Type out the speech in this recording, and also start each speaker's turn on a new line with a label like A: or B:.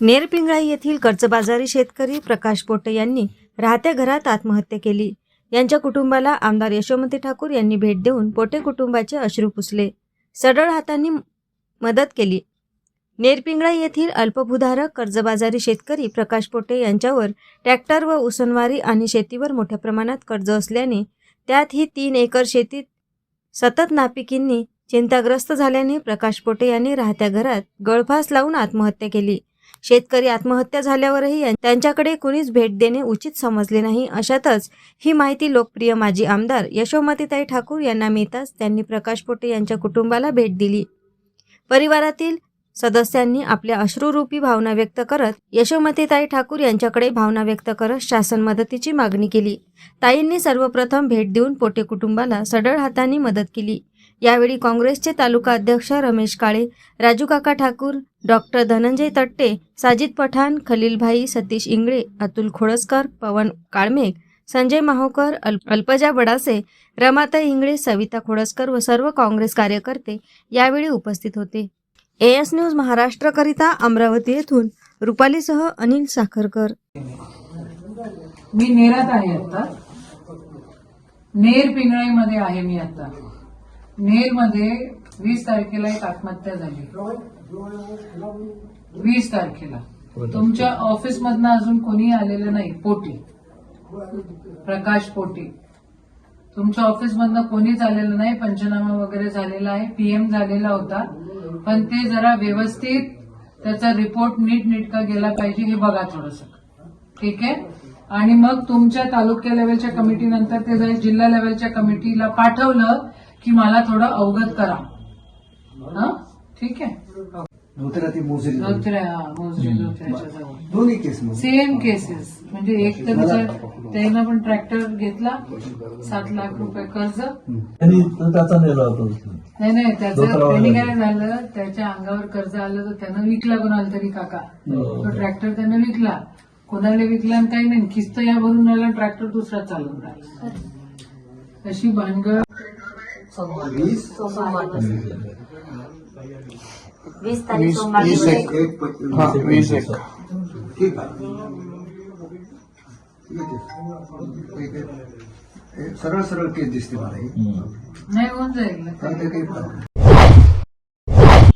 A: नेरपिंगळाई येथील कर्जबाजारी शेतकरी प्रकाश पोटे यांनी राहत्या घरात आत्महत्या केली. यांच्या कुटुंबाला आमदार यशोमती ठाकूर यांनी भेट देऊन पोटे कुटुंबाचे अश्रू पुसले. सडळ हातांनी मदत केली. नेरपिंगळाई येथील अल्पभूधारक कर्जबाजारी शेतकरी प्रकाश पोटे यांच्यावर ट्रॅक्टर व उसनवारी आणि शेतीवर मोठ्या प्रमाणात कर्ज असल्याने त्यात ही तीन एकर शेतीत सतत नापिकींनी चिंताग्रस्त झाल्याने प्रकाश पोटे यांनी राहत्या घरात गळफास लावून आत्महत्या केली. शेतकरी आत्महत्या झाल्यावरही त्यांच्याकडे कुणीच भेट देणे उचित समजले नाही. अशातच ही माहिती लोकप्रिय माजी आमदार यशोमतीताई ठाकूर यांना मिळताच त्यांनी प्रकाश पोटे यांच्या कुटुंबाला भेट दिली. परिवारातील सदस्यांनी आपल्या अश्रुरूपी भावना व्यक्त करत यशोमतीताई ठाकूर यांच्याकडे भावना व्यक्त करत शासन मदतीची मागणी केली. ताईंनी सर्वप्रथम भेट देऊन पोटे कुटुंबाला सढळ हातांनी मदत केली. यावेळी काँग्रेसचे तालुका अध्यक्ष रमेश काळे राजू काका ठाकूर डॉक्टर धनंजय तट्टे साजिद पठाण खलीलभाई सतीश इंगळे अतुल खोडसकर पवन काळमेघ संजय माहोकर अल अल्पजा बडासे रमाताई इंगळे सविता खोडसकर व सर्व काँग्रेस कार्यकर्ते यावेळी उपस्थित होते. एएस न्यूज महाराष्ट्रकरिता अमरावती येथून रुपालीसह अनिल साखरकर.
B: मी नेरात आहे आता नेर पिंगळाईमध्ये आहे मी आता नेरमध्ये वीस तारखेला एक आत्महत्या झाली. वीस तारखेला. तुमच्या ऑफिस मधनं अजून कोणी आलेलं नाही पोटी. प्रकाश पोटी. तुमच्या ऑफिस मधनं कोणीच आलेलं नाही पंचनामा वगैरे झालेला आहे पीएम झालेला होता. पण ते जरा व्यवस्थित त्याचा रिपोर्ट नीट नीटका गेला पाहिजे हे बघा थोडस. ठीक आहे? आणि मग तुमच्या तालुक्या लेवलच्या कमिटी नंतर ते जर जिल्हा लेवलच्या कमिटीला पाठवलं. की मला थोडं अवगत करा. हं? ठीक आहे?
C: धोत्रा ती मोजरी
B: धोत्र्या हा, मोजरी धोत्र्याच्या जवळ.
C: दोन्ही केस
B: सेम केसेस. म्हणजे एक तर त्यानं पण ट्रॅक्टर घेतला सात लाख रुपये कर्ज.
D: त्याचा नेला होता.
B: नाही नाही त्याचं. त्यांनी काय झालं? त्याच्या अंगावर कर्ज आलं तर त्यानं विकला कोणाला तरी काका. तो ट्रॅक्टर त्यानं विकला. कोणाला विकला आणि काही नाही. किस्त या भरून आला ट्रॅक्टर दुसरा चालून राहिला. अशी भानगड
C: वीस
A: वीस
C: वीस एक एक
E: हा वीस एक
C: ठीक आहे ठीक आहे. एक सरळ सरळ केस दिसते मला ही
B: नाही होऊन जाईल
C: कारण ते काही